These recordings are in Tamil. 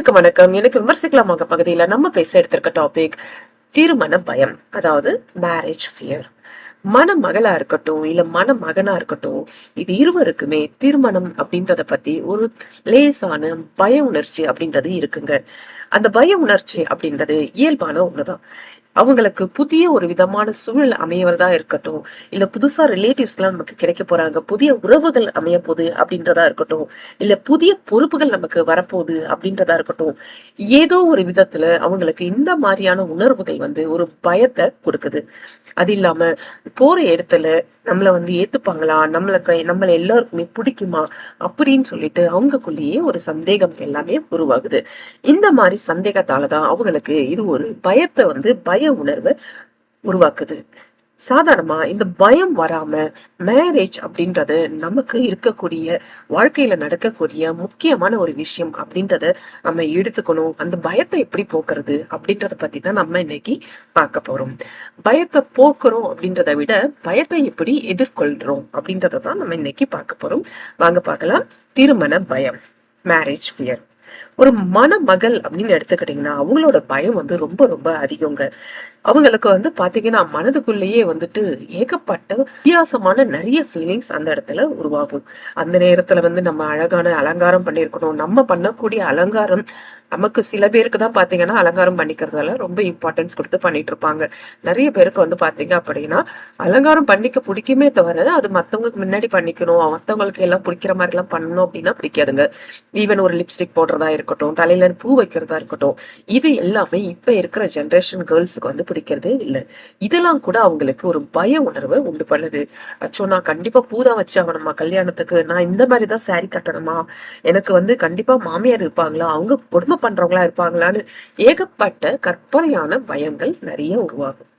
அனைவருக்கும் வணக்கம். எனக்கு விமர்சிக்கலாமாக பகுதியில். நம்ம பேச எடுத்திருக்க டாபிக் திருமண பயம். அதாவது மேரேஜ் ஃபியர் மணமகளா இருக்கட்டும் இல்ல மணமகனா இருக்கட்டும் இது இருவருக்குமே திருமணம் அப்படின்றத பத்தி ஒரு லேசான பய உணர்ச்சி அப்படின்றது இருக்குங்க. அந்த பய உணர்ச்சி அப்படின்றது இயல்பான ஒண்ணுதான். அவங்களுக்கு புதிய ஒரு விதமான சூழல் அமையவதா இருக்கட்டும் இல்ல புதுசா ரிலேட்டிவ்ஸ் எல்லாம் நமக்கு கிடைக்க போறாங்க புதிய உறவுகள் அமைய போகுது அப்படின்றதா இருக்கட்டும் இல்ல புதிய பொறுப்புகள் நமக்கு வரப்போகுது அப்படின்றதா இருக்கட்டும் ஏதோ ஒரு விதத்துல அவங்களுக்கு இந்த மாதிரியான உணர்வுகள் வந்து ஒரு பயத்தை கொடுக்குது. அது இல்லாம போற இடத்துல நம்மள வந்து ஏத்துப்பாங்களா? நம்மளுக்கு நம்மள எல்லாருக்குமே பிடிக்குமா? அப்படின்னு சொல்லிட்டு அவங்களுக்குள்ளேயே ஒரு சந்தேகம் எல்லாமே உருவாகுது. இந்த மாதிரி சந்தேகத்தால தான் அவங்களுக்கு இது ஒரு பயத்தை வந்து பய உணர்வை உருவாக்குது. சாதாரணமா இந்த பயம் வராம மேரேஜ் அப்படின்றது நமக்கு இருக்கக்கூடிய வாழ்க்கையில நடக்கக்கூடிய முக்கியமான ஒரு விஷயம் அப்படின்றத நம்ம எடுத்துக்கணும். அந்த பயத்தை எப்படி போக்குறது அப்படின்றத பத்தி தான் நம்ம இன்னைக்கு பார்க்க போறோம். பயத்தை போக்குறோம் அப்படின்றத விட பயத்தை எப்படி எதிர்கொள்றோம் அப்படின்றத தான் நம்ம இன்னைக்கு பார்க்க போறோம். வாங்க பார்க்கலாம். திருமண பயம். மேரேஜ் ஃபியர் ஒரு மணமகள் அப்படின்னு எடுத்துக்கிட்டீங்கன்னா அவங்களோட பயம் வந்து ரொம்ப ரொம்ப அதிகங்க. அவங்களுக்கு வந்து பாத்தீங்கன்னா மனதுக்குள்ளேயே வந்துட்டு ஏகப்பட்ட வித்தியாசமான நிறைய ஃபீலிங்ஸ் அந்த இடத்துல உருவாகும். அந்த நேரத்துல வந்து நம்ம அழகான அலங்காரம் பண்ணியிருக்கணும். நம்ம பண்ணக்கூடிய அலங்காரம் நமக்கு சில பேருக்கு தான் பாத்தீங்கன்னா அலங்காரம் பண்ணிக்கிறதால ரொம்ப இம்பார்ட்டன்ஸ் கொடுத்து பண்ணிட்டு இருப்பாங்க நிறைய பேருக்கு வந்து பாத்தீங்க அப்படின்னா அலங்காரம் பண்ணிக்க பிடிக்குமே தவிர அது மத்தவங்களுக்கு முன்னாடி பண்ணிக்கணும் மத்தவங்களுக்கு எல்லாம் பிடிக்கிற மாதிரி எல்லாம் பண்ணணும் அப்படின்னா பிடிக்காதுங்க. ஈவன் ஒரு லிப்ஸ்டிக் போடுறதா இருக்கட்டும் தலையில பூ வைக்கிறதா இருக்கட்டும் இது எல்லாமே இப்ப இருக்கிற ஜென்ரேஷன் கேர்ள்ஸுக்கு வந்து பிடிக்கிறதே இல்லை. இதெல்லாம் கூட அவங்களுக்கு ஒரு பய உணர்வை உண்டு பண்ணுது. அச்சோ நான் கண்டிப்பா பூதா வச்சாகணுமா? கல்யாணத்துக்கு நான் இந்த மாதிரி தான் சாரி கட்டணுமா? எனக்கு வந்து கண்டிப்பா மாமியார் இருப்பாங்களா? அவங்க குடும்ப பண்றவங்களா இருப்பாங்களான்னு ஏகப்பட்ட கற்பனையான பயங்கள் நிறைய உருவாகும்.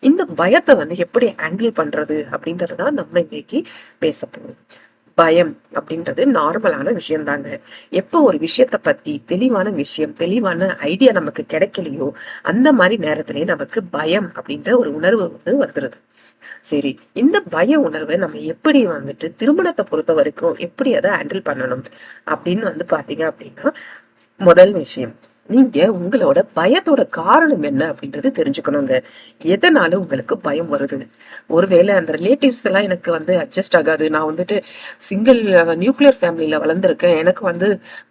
இந்த பயத்தை வந்து எப்படி ஹேண்டில் பண்றது அப்படின்றதான் நம்ம இன்னைக்கு பேச போறோம். பயம் அப்படின்றது நார்மலான விஷயம் தாங்க எப்போ ஒரு விஷயத்த பத்தி தெளிவான விஷயம் தெளிவான ஐடியா நமக்கு கிடைக்கலையோ அந்த மாதிரி நேரத்திலேயே நமக்கு பயம் அப்படின்ற ஒரு உணர்வு வந்து வந்துருது. சரி இந்த பய உணர்வை நம்ம எப்படி வந்துட்டு திருமணத்தை பொறுத்த வரைக்கும் எப்படி அதை ஹேண்டில் பண்ணணும் அப்படின்னு வந்து பாத்தீங்க அப்படின்னா முதல் விஷயம். நீங்க உங்களோட பயத்தோட காரணம் என்ன அப்படின்றது தெரிஞ்சுக்கணுங்க. எதனால உங்களுக்கு பயம் வருது? ஒருவேளை அந்த ரிலேட்டிவ்ஸ் எல்லாம் எனக்கு வந்து அட்ஜஸ்ட் ஆகாது. நான் வந்துட்டு சிங்கிள் நியூக்ளியர் ஃபேமிலியில வளர்ந்துருக்கேன். எனக்கு வந்து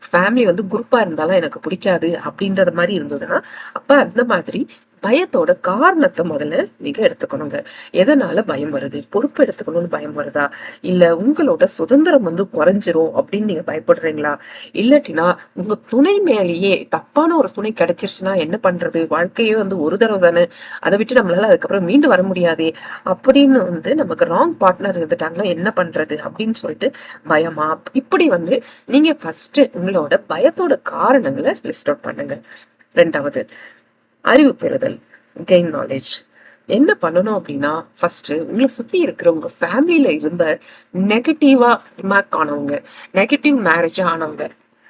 ஃபேமிலி வந்து குரூப்பா இருந்தாலும் எனக்கு பிடிக்காது அப்படின்றது மாதிரி இருந்ததுன்னா அப்ப அந்த மாதிரி பயத்தோட காரணத்தை முதல்ல நீங்க எடுத்துக்கணுங்க. எதனால பயம் வருது? பொறுப்பு எடுத்துக்கணும்னு பயம் வருதா? இல்ல உங்களோட சுதந்திரம் வந்து குறைஞ்சிரும் அப்படின்னு நீங்க பயப்படுறீங்களா? இல்லாட்டினா உங்க துணை மேலேயே தப்பான ஒரு துணை கிடைச்சிருச்சுன்னா என்ன பண்றது? வாழ்க்கையே வந்து ஒரு தடவை தானே. அதை விட்டு நம்மளால அதுக்கப்புறம் மீண்டு வர முடியாதே. அப்படின்னு வந்து நமக்கு ராங் பார்ட்னர் இருந்துட்டாங்களா என்ன பண்றது? அப்படின்னு சொல்லிட்டு பயமா? இப்படி வந்து நீங்க ஃபர்ஸ்ட் உங்களோட பயத்தோட காரணங்களை லிஸ்ட் அவுட் பண்ணுங்க. ரெண்டாவது அறிவு பெறுதல் கெயின் நாலேஜ் என்ன பண்ணணும் அப்படின்னா ஃபர்ஸ்ட் உங்களை சுத்தி இருக்கிறவங்க ஃபேமிலியில இருந்த நெகட்டிவா ரிமார்க் ஆனவங்க நெகட்டிவ் மேரேஜ் ஆனவங்க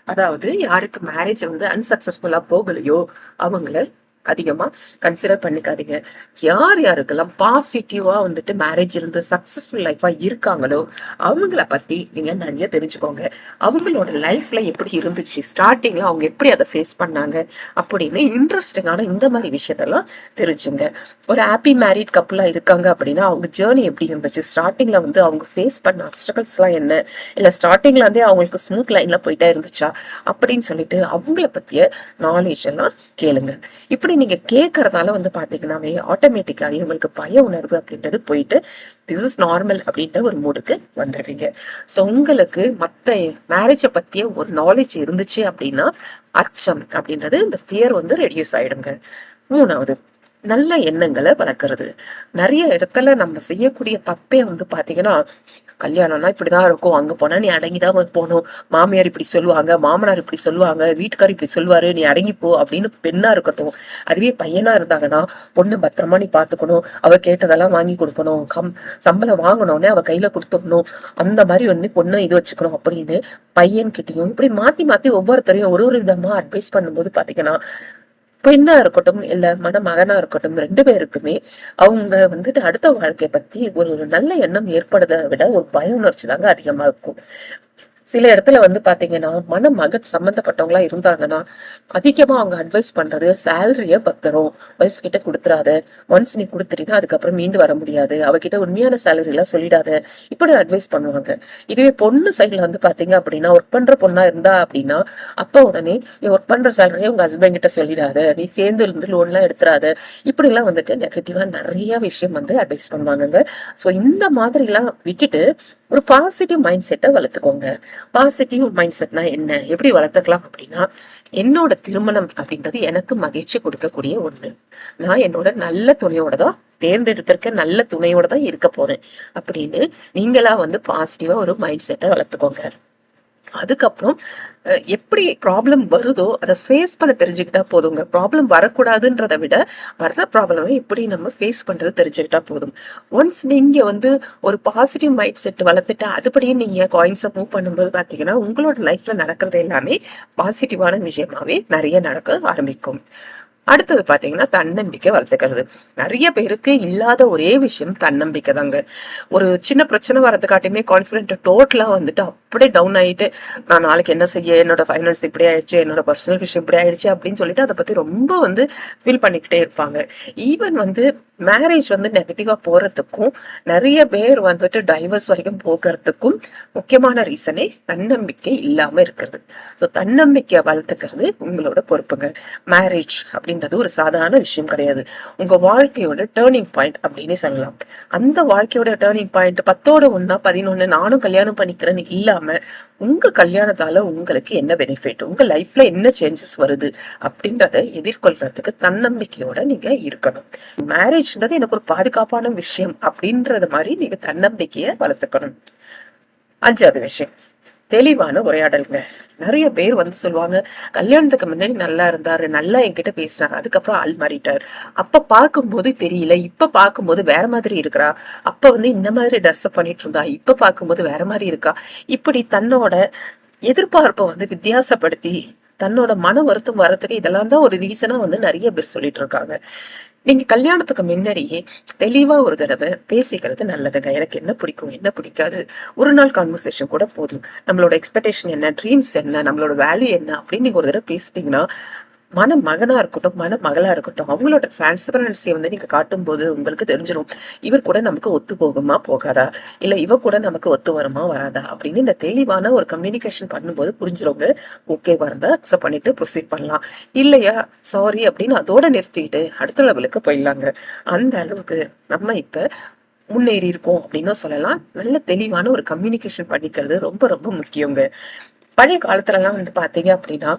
அதாவது யாருக்கு மேரேஜ் வந்து அன்சக்சஸ்ஃபுல்லா போகலையோ அவங்கள அதிகமா கன்சிடர் பண்ணிக்காதீங்க. யார் யாருக்கெல்லாம் பாசிட்டிவாக வந்துட்டு மேரேஜ் இருந்து சக்ஸஸ்ஃபுல் லைஃபாக இருக்காங்களோ அவங்கள பத்தி நீங்க நிறைய தெரிஞ்சுக்கோங்க. அவங்களோட லைஃப்ல எப்படி இருந்துச்சு ஸ்டார்டிங்ல அவங்க எப்படி அதை ஃபேஸ் பண்ணாங்க அப்படின்னு இன்ட்ரெஸ்டிங்கான இந்த மாதிரி விஷயத்தெல்லாம் தெரிஞ்சுங்க. ஒரு ஹாப்பி மேரிட் கப்புலாக இருக்காங்க அப்படின்னா அவங்க ஜேர்னி எப்படி இருந்துச்சு? ஸ்டார்டிங்ல வந்து அவங்க ஃபேஸ் பண்ண அப்டக்கல்ஸ்லாம் என்ன? இல்ல ஸ்டார்டிங்ல இருந்தே அவங்களுக்கு ஸ்மூத் லைன்ல போயிட்டே இருந்துச்சா? அப்படின்னு சொல்லிட்டு அவங்கள பற்றிய நாலேஜ் எல்லாம் கேளுங்க. இப்படி நீங்க கேட்கறதால வந்து பாத்தீங்கன்னாவே ஆட்டோமேட்டிக்காவே உங்களுக்கு பய உணர்வு அப்படின்றது போயிட்டு திஸ் இஸ் நார்மல் அப்படின்ற ஒரு மூடுக்கு வந்துடுவீங்க ஸோ உங்களுக்கு மத்த மேரேஜை பத்திய ஒரு நாலேஜ் இருந்துச்சு அப்படின்னா அச்சம் அப்படின்றது இந்த ஃபியர் வந்து ரெடியூஸ் ஆயிடுங்க. மூணாவது நல்ல எண்ணங்களை வளர்க்கறது. நிறைய இடத்துல நம்ம செய்யக்கூடிய தப்பே வந்து பாத்தீங்கன்னா கல்யாணம்னா இப்படிதான் இருக்கும். அங்க போனா நீ அடங்கிதான் போகணும். மாமியார் இப்படி சொல்லுவாங்க மாமனார் இப்படி சொல்லுவாங்க வீட்டுக்கார் இப்படி சொல்லுவாரு நீ அடங்கி போ அப்படின்னு பெண்ணா இருக்கட்டும். அதுவே பையனா இருந்தாங்கன்னா பொண்ணு பத்திரமா நீ பாத்துக்கணும். அவ கேட்டதெல்லாம் வாங்கி கொடுக்கணும். கம் சம்பளம் வாங்கினோடனே அவ கையில கொடுத்துடணும். அந்த மாதிரி வந்து பொண்ணு இது வச்சுக்கணும் அப்படின்னு பையன்கிட்டயும் இப்படி மாத்தி மாத்தி ஒவ்வொருத்தரையும் ஒரு ஒரு விதமா அட்வைஸ் பண்ணும்போது பாத்தீங்கன்னா பெண்ணா இருக்கட்டும் இல்ல மணமகனா இருக்கட்டும் ரெண்டு பேருக்குமே அவங்க வந்துட்டு அடுத்த வாழ்க்கையை பத்தி ஒரு ஒரு நல்ல எண்ணம் ஏற்படுறதை விட ஒரு பய உணர்ச்சி தாங்க அதிகமா இருக்கும். சில இடத்துல வந்து பாத்தீங்கன்னா மணமகன் சம்பந்தப்பட்டவங்களா இருந்தாங்கன்னா அதிகமா அவங்க அட்வைஸ் பண்றது சேலரிய பத்திரம். ஒய்ஃப் கிட்ட கொடுத்துறாத. ஒன்ஸ் நீ கொடுத்துட்டீங்கன்னா அதுக்கப்புறம் மீண்டு வர முடியாது. அவகிட்ட உண்மையான சேலரி எல்லாம் சொல்லிடாத. இப்படி அட்வைஸ் பண்ணுவாங்க. இதுவே பொண்ணு சைட்ல வந்து பாத்தீங்க அப்படின்னா ஒர்க் பண்ற பொண்ணா இருந்தா அப்படின்னா அப்ப உடனே நீ ஒர்க் பண்ற சேலரியை உங்க ஹஸ்பண்ட் கிட்ட சொல்லிடாத. நீ சேர்ந்து இருந்து லோன் எல்லாம் எடுத்துறாத. இப்படி எல்லாம் வந்துட்டு நெகட்டிவா நிறைய விஷயம் வந்து அட்வைஸ் பண்ணுவாங்க சோ இந்த மாதிரி எல்லாம் விட்டுட்டு ஒரு பாசிட்டிவ் மைண்ட் செட்டை வளர்த்துக்கோங்க. பாசிட்டிவ் மைண்ட் செட்னா என்ன? எப்படி வளர்த்துக்கலாம் அப்படின்னா என்னோட திருமணம் அப்படின்றது எனக்கு மகிழ்ச்சி கொடுக்கக்கூடிய ஒண்ணு. நான் என்னோட நல்ல துணையோட தான் தேர்ந்தெடுத்திருக்க நல்ல துணையோட தான் இருக்க போறேன் அப்படின்னு நீங்களா வந்து பாசிட்டிவா ஒரு மைண்ட் செட்டை வளர்த்துக்கோங்க. அதுக்கப்புறம் எப்படி ப்ராப்ளம் வருதோ அதை ஃபேஸ் பண்ண தெரிஞ்சுக்கிட்டா போதுங்க. ப்ராப்ளம் வரக்கூடாதுன்றதை விட வர்ற ப்ராப்ளமை எப்படி நம்ம ஃபேஸ் பண்ணுறது தெரிஞ்சுக்கிட்டா போதும். ஒன்ஸ் நீங்க வந்து ஒரு பாசிட்டிவ் மைண்ட் செட் வளர்த்துட்டு அதுபடியே நீங்க காயின்ஸை மூவ் பண்ணும்போது பாத்தீங்கன்னா உங்களோட லைஃப்ல நடக்கிறது எல்லாமே பாசிட்டிவான விஷயமாவே நிறைய நடக்க ஆரம்பிக்கும். அடுத்தது பாத்தீங்கன்னா தன்னம்பிக்கை வளர்த்துக்கிறது. நிறைய பேருக்கு இல்லாத ஒரே விஷயம் தன்னம்பிக்கை தாங்க. ஒரு சின்ன பிரச்சனை வரதுக்காட்டியுமே கான்ஃபிடென்ட் டோட்டலா வந்துட்டு அப்படியே டவுன் ஆயிட்டு நான் நாளைக்கு என்ன செய்ய என்னோட ஃபைனல்ஸ் இப்படி ஆயிடுச்சு என்னோட பர்சனல் விஷயம் இப்படி ஆயிடுச்சு அப்படின்னு சொல்லிட்டு அதை பத்தி ரொம்ப வந்து ஃபீல் பண்ணிக்கிட்டே இருப்பாங்க. ஈவன் வந்து மேரேஜ் வந்து நெகட்டிவா போறதுக்கும் நிறைய பேர் வந்துட்டு டைவர்ஸ் வரைக்கும் போகிறதுக்கும் முக்கியமான ரீசனே தன்னம்பிக்கை இல்லாம இருக்கிறது. ஸோ தன்னம்பிக்கையை வளர்த்துக்கிறது உங்களோட பொறுப்புங்க. மேரேஜ் அப்படின்றது ஒரு சாதாரண விஷயம் கிடையாது. உங்க வாழ்க்கையோட டேர்னிங் பாயிண்ட் அப்படின்னு சொல்லலாம். அந்த வாழ்க்கையோட டேர்னிங் பாயிண்ட் பத்தோட ஒன்னா பதினொன்னு நானும் கல்யாணம் பண்ணிக்கிறேன்னு இல்லாம உங்க கல்யாணத்தால உங்களுக்கு என்ன பெனிஃபிட் உங்க லைஃப்ல என்ன சேஞ்சஸ் வருது? அப்படின்றத எதிர்கொள்றதுக்கு தன்னம்பிக்கையோட நீங்க இருக்கணும். மேரேஜ்ன்றது எனக்கு ஒரு பாதுகாப்பான விஷயம் அப்படின்றது மாதிரி நீங்க தன்னம்பிக்கைய வளர்த்துக்கணும். அஞ்சாவது விஷயம். தெளிவான உரையாடலுங்க. நிறைய பேர் வந்து சொல்லுவாங்க கல்யாணத்துக்கு முன்னாடி நல்லா இருந்தாரு நல்லா என்கிட்ட பேசினாரு அதுக்கப்புறம் ஆள் மாறிட்டார். அப்ப பார்க்கும்போது தெரியல இப்ப பார்க்கும்போது வேற மாதிரி இருக்கிறா. அப்ப வந்து இந்த மாதிரி ட்ரெஸ் பண்ணிட்டு இருந்தா இப்ப பார்க்கும்போது வேற மாதிரி இருக்கா? இப்படி தன்னோட எதிர்பார்ப்பை வந்து வித்தியாசப்படுத்தி தன்னோட மன வருத்தம் வர்றதுக்கு இதெல்லாம் தான் ஒரு ரீசனா வந்து நிறைய பேர் சொல்லிட்டு இருக்காங்க. நீங்க கல்யாணத்துக்கு முன்னாடியே தெளிவா ஒரு தடவை பேசிக்கிறது நல்லதுங்க எனக்கு என்ன பிடிக்கும் என்ன பிடிக்காது? ஒரு நாள் கான்வர்சேஷன் கூட போதும். நம்மளோட எக்ஸ்பெக்டேஷன் என்ன ட்ரீம்ஸ் என்ன நம்மளோட வேல்யூ என்ன அப்படின்னு நீங்க ஒரு தடவை பேசிட்டீங்கன்னா மன மகனா இருக்கட்டும் மன மகளா இருக்கட்டும் அவங்களோட டிரான்ஸ்பரன்சியை வந்து நீங்க காட்டும் போது உங்களுக்கு தெரிஞ்சிடும் இவர் கூட நமக்கு ஒத்து போகுமா போகாதா? இல்ல இவ கூட நமக்கு ஒத்து வருமா வராதா? அப்படின்னு இந்த தெளிவான ஒரு கம்யூனிகேஷன் பண்ணும்போது புரிஞ்சிருவங்க ஓகே வரதா அக்செப்ட் பண்ணிட்டு ப்ரொசீட் பண்ணலாம். இல்லையா? சாரி அப்படின்னு அதோட நிறுத்திட்டு அடுத்த லெவலுக்கு போயிடலாங்க. அந்த அளவுக்கு நம்ம இப்ப முன்னேறி இருக்கோம் அப்படின்னு சொல்லலாம். நல்ல தெளிவான ஒரு கம்யூனிகேஷன் பண்ணிக்கிறது ரொம்ப ரொம்ப முக்கியங்க. பழைய காலத்துல எல்லாம் வந்து பாத்தீங்க அப்படின்னா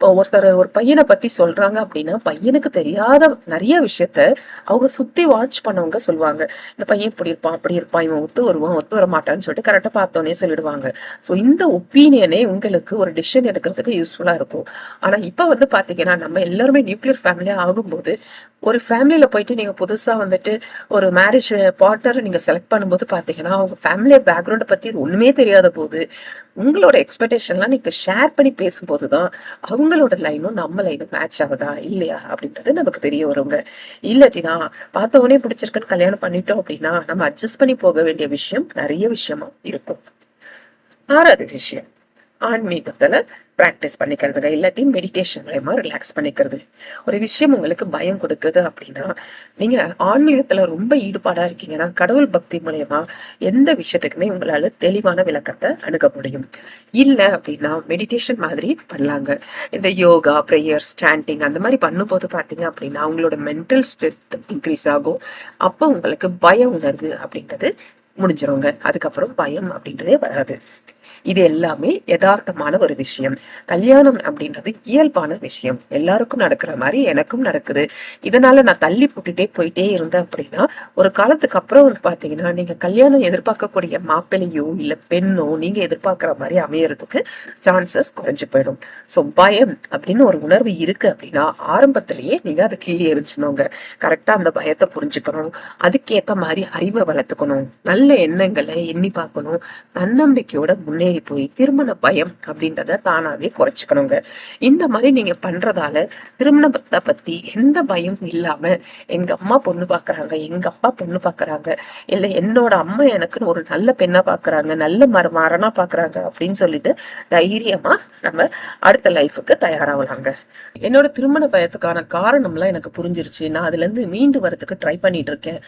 ஒருத்தர் ஒரு பையனை பத்தி சொல்றாங்க அப்படின்னா பையனுக்கு தெரியாத நிறைய விஷயத்த அவங்க சுத்தி வாட்ச் பண்ணவங்க சொல்லுவாங்க. இந்த பையன் இப்படி இருப்பான் அப்படி இருப்பான் இவன் ஒத்து வருவான் ஒத்து வர மாட்டான்னு சொல்லிட்டு கரெக்டா பார்த்தோன்னே சொல்லிடுவாங்க. ஸோ இந்த ஒப்பீனியனே உங்களுக்கு ஒரு டிசிஷன் எடுக்கிறதுக்கு யூஸ்ஃபுல்லா இருக்கும். ஆனா இப்ப வந்து பாத்தீங்கன்னா நம்ம எல்லாருமே நியூக்ளியர் ஃபேமிலியா ஆகும்போது ஒரு ஃபேமிலியில போயிட்டு நீங்க புதுசா வந்துட்டு ஒரு மேரேஜ் பார்ட்னர் நீங்க செலக்ட் பண்ணும்போது பாத்தீங்கன்னா அவங்க ஃபேமிலி பேக்ரவுண்டை பத்தி ஒண்ணுமே தெரியாத போது உங்களோட எக்ஸ்பெக்டேஷன்லாம் நீங்க ஷேர் பண்ணி பேசும்போது தான் உங்களோட லைனும் நம்ம லைனும் மேட்ச் ஆகுதா? இல்லையா? அப்படின்றது நமக்கு தெரிய வருங்க. இல்லாட்டினா பார்த்த உடனே பிடிச்சிருக்குன்னு கல்யாணம் பண்ணிட்டோம் அப்படின்னா நம்ம அட்ஜஸ்ட் பண்ணி போக வேண்டிய விஷயம் நிறைய விஷயமா இருக்கும். ஆறாவது விஷயம். ஆன்மீகத்துல ப்ராக்டிஸ் பண்ணிக்கிறதுங்க. இல்லாட்டி மெடிடேஷன் மூலயமா ரிலாக்ஸ் பண்ணிக்கிறது. ஒரு விஷயம் உங்களுக்கு பயம் கொடுக்குது அப்படின்னா நீங்க ஆன்மீகத்துல ரொம்ப ஈடுபாடா இருக்கீங்கன்னா கடவுள் பக்தி மூலயமா எந்த விஷயத்துக்குமே உங்களால தெளிவான விளக்கத்தை அணுக முடியும். இல்ல அப்படின்னா மெடிடேஷன் மாதிரி பண்ணலாங்க. இந்த யோகா ப்ரேயர் ஸ்டாண்டிங் அந்த மாதிரி பண்ணும்போது பார்த்தீங்க அப்படின்னா உங்களோட மென்டல் ஸ்ட்ரென்த் இன்க்ரீஸ் ஆகும். அப்போ உங்களுக்கு பயம் உணர்வு அப்படின்றது முடிஞ்சிருங்க. அதுக்கப்புறம் பயம் அப்படின்றதே வராது. இது எல்லாமே யதார்த்தமான ஒரு விஷயம். கல்யாணம் அப்படின்றது இயல்பான விஷயம். எல்லாருக்கும் நடக்கிற மாதிரி எனக்கும் நடக்குது. இதனால நான் தள்ளி போட்டுட்டே போயிட்டே இருந்தேன் அப்படின்னா ஒரு காலத்துக்கு அப்புறம் வந்து பாத்தீங்கன்னா நீங்க கல்யாணம் எதிர்பார்க்கக்கூடிய மாப்பிள்ளையோ இல்ல பெண்ணோ நீங்க எதிர்பார்க்கிற மாதிரி அமையறதுக்கு சான்சஸ் குறைஞ்சு போயிடும். ஸோ பயம் அப்படின்னு ஒரு உணர்வு இருக்கு அப்படின்னா ஆரம்பத்திலேயே நீங்க அதை கீழே எரிஞ்சினோங்க கரெக்டா அந்த பயத்தை புரிஞ்சுக்கணும். அதுக்கேத்த மாதிரி அறிவை வளர்த்துக்கணும். நல்ல எண்ணங்களை எண்ணி பார்க்கணும். தன்னம்பிக்கையோட முன்னேறி முன்னேறி போய் திருமண பயம் அப்படின்றத தானாவே குறைச்சிக்கணுங்க. இந்த மாதிரி நீங்க பண்றதால திருமணத்தை பத்தி எந்த பயம் இல்லாம எங்க அம்மா பொண்ணு பாக்குறாங்க எங்க அப்பா பொண்ணு பாக்குறாங்க இல்ல என்னோட அம்மா எனக்குன்னு ஒரு நல்ல பெண்ணா பாக்குறாங்க நல்ல மர மரணா பாக்குறாங்க அப்படின்னு சொல்லிட்டு தைரியமா நம்ம அடுத்த லைஃபுக்கு தயாராகலாங்க. என்னோட திருமண பயத்துக்கான காரணம்லாம் எனக்கு புரிஞ்சிருச்சு. நான் அதுல இருந்து மீண்டு வரதுக்கு ட்ரை பண்ணிட்டு இருக்கேன்.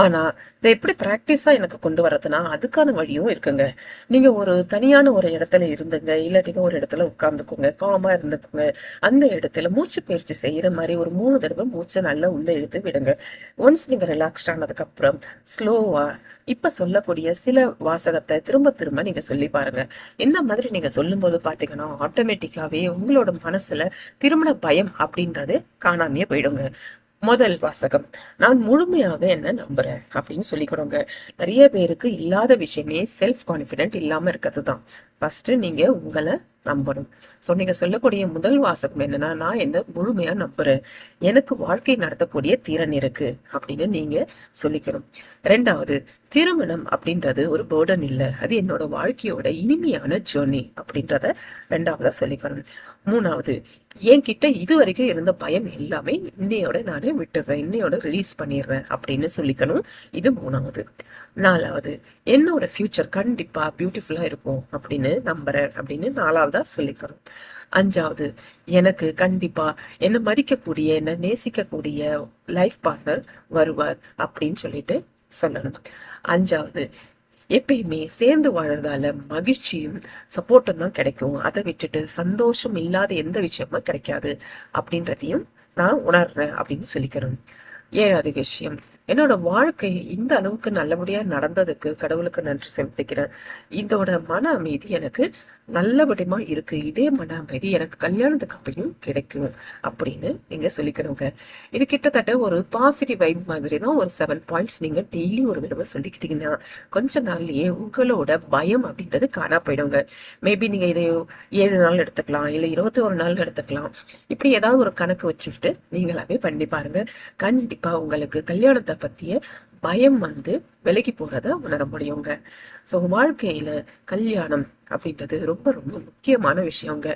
ஆனா இதை எப்படி பிராக்டிஸா எனக்கு கொண்டு வரதுன்னா அதுக்கான வழியும் இருக்குங்க. நீங்க ஒரு தனியான ஒரு இடத்துல இருந்துங்க இல்லாட்டினா ஒரு இடத்துல உட்காந்துக்கோங்க காமா இருந்துக்கோங்க. அந்த இடத்துல மூச்சு பயிற்சி செய்யற மாதிரி ஒரு மூணு தடவை மூச்சை நல்லா உள்ள இழுத்து விடுங்க. ஒன்ஸ் நீங்க ரிலாக்ஸ்ட் ஆனதுக்கு அப்புறம் ஸ்லோவா இப்ப சொல்லக்கூடிய சில வாசகத்தை திரும்ப திரும்ப நீங்க சொல்லி பாருங்க. இந்த மாதிரி நீங்க சொல்லும்போது பாத்தீங்கன்னா ஆட்டோமேட்டிக்காவே உங்களோட மனசுல திருமண பயம் அப்படின்றது காணாமையே போயிடுங்க. முதல் வாசகம். நான் முழுமையாக என்ன நம்புறேன் அப்படின்னு சொல்லிக்கிறோங்க. நிறைய பேருக்கு இல்லாத விஷயமே செல்ஃப் கான்ஃபிடென்ட் இல்லாம இருக்கிறது தான். ஃபர்ஸ்ட் நீங்க உங்களை நம்பணும். ஸோ நீங்க சொல்லக்கூடிய முதல் வாசகம் என்னன்னா நான் என்ன முழுமையா நம்புறேன். எனக்கு வாழ்க்கை நடத்தக்கூடிய திறன் இருக்கு அப்படின்னு நீங்க சொல்லிக்கணும். ரெண்டாவது திருமணம் அப்படின்றது ஒரு பேர்டன் இல்லை. அது என்னோட வாழ்க்கையோட இனிமையான ஜேர்னி அப்படின்றத ரெண்டாவதா சொல்லிக்கணும். மூணாவது என்கிட்ட இது வரைக்கும் இருந்த பயம் எல்லாமே இன்னையோட நான் விட்டுடுறேன் இன்னையோட ரிலீஸ் பண்ணிடுறேன் அப்படின்னு சொல்லிக்கணும். இது மூணாவது. நாலாவது என்னோட ஃபியூச்சர் கண்டிப்பா பியூட்டிஃபுல்லா இருக்கும் அப்படின்னு நம்புறேன் அப்படின்னு நாலாவதா சொல்லிக்கணும். அஞ்சாவது எனக்கு கண்டிப்பா என்னை மதிக்கக்கூடிய என்னை நேசிக்கக்கூடிய லைஃப் பார்ட்னர் வருவார் அப்படின்னு சொல்லிட்டு சொல்லணும். அஞ்சாவது எப்பயுமே சேர்ந்து வாழறதால மகிழ்ச்சியும் சப்போர்ட்டும் தான் கிடைக்கும். அதை விட்டுட்டு சந்தோஷம் இல்லாத எந்த விஷயமும் கிடைக்காது. அப்படின்றதையும் நான் உணர்றேன் அப்படின்னு சொல்லிக்கிறேன். ஏழாவது விஷயம். என்னோட வாழ்க்கை இந்த அளவுக்கு நல்லபடியா நடந்ததுக்கு கடவுளுக்கு நன்றி செலுத்திக்கிறேன் இதோட மன அமைதி எனக்கு நல்லபடியமா இருக்கு. இதே மன அமைதி எனக்கு கல்யாணத்துக்கு அப்பையும் கிடைக்கும் அப்படின்னு நீங்க சொல்லிக்கணுங்க. இது கிட்டத்தட்ட ஒரு பாசிட்டிவ் வைப் மாதிரி தான் ஒரு செவன் பாயிண்ட்ஸ் நீங்க டெய்லி ஒரு தடவை சொல்லிக்கிட்டீங்கன்னா கொஞ்ச நாள்லயே உங்களோட பயம் அப்படின்றது காணா போயிடுங்க. மேபி நீங்க இதை ஏழு நாள் எடுத்துக்கலாம் இல்ல இருபத்தி ஒரு நாள் எடுத்துக்கலாம். இப்படி ஏதாவது ஒரு கணக்கு வச்சுக்கிட்டு நீங்களாவே பண்ணி பாருங்க. கண்டிப்பா உங்களுக்கு கல்யாணத்தை பற்றிய பயம் வந்து விலகி போகிறத உணர முடியுங்க. ஸோ வாழ்க்கையில கல்யாணம் அப்படின்றது ரொம்ப ரொம்ப முக்கியமான விஷயங்க.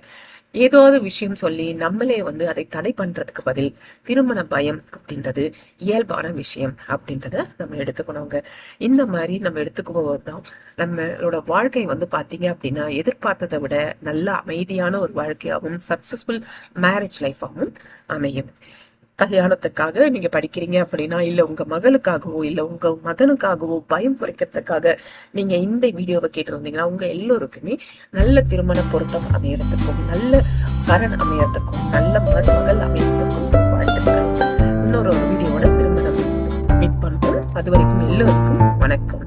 ஏதாவது விஷயம் சொல்லி நம்மளே வந்து அதை தடை பண்றதுக்கு பதில் திருமண பயம் அப்படின்றது இயல்பான விஷயம் அப்படின்றத நம்ம எடுத்துக்கணுங்க. இந்த மாதிரி நம்ம எடுத்துக்கும்போது தான் நம்மளோட வாழ்க்கை வந்து பாத்தீங்க அப்படின்னா எதிர்பார்த்ததை விட நல்ல அமைதியான ஒரு வாழ்க்கையாகவும் சக்ஸஸ்ஃபுல் மேரேஜ் லைஃபாகவும் அமையும். கல்யாணத்துக்காக நீங்க படிக்கிறீங்க அப்படின்னா இல்ல உங்க மகளுக்காகவோ இல்ல உங்க மகனுக்காகவோ பயம் குறைக்கிறதுக்காக நீங்க இந்த வீடியோவை கேட்டிருந்தீங்கன்னா உங்க எல்லோருக்குமே நல்ல திருமண பொருத்தம் அமையறதுக்கும் நல்ல கரண் அமையறதுக்கும் நல்ல மருமகள் அமையறதுக்கும் வாழ்த்துக்கள். இன்னொரு வீடியோட திருமணம் மீட் பண்றோம் அது வரைக்கும் எல்லோருக்கும் வணக்கம்.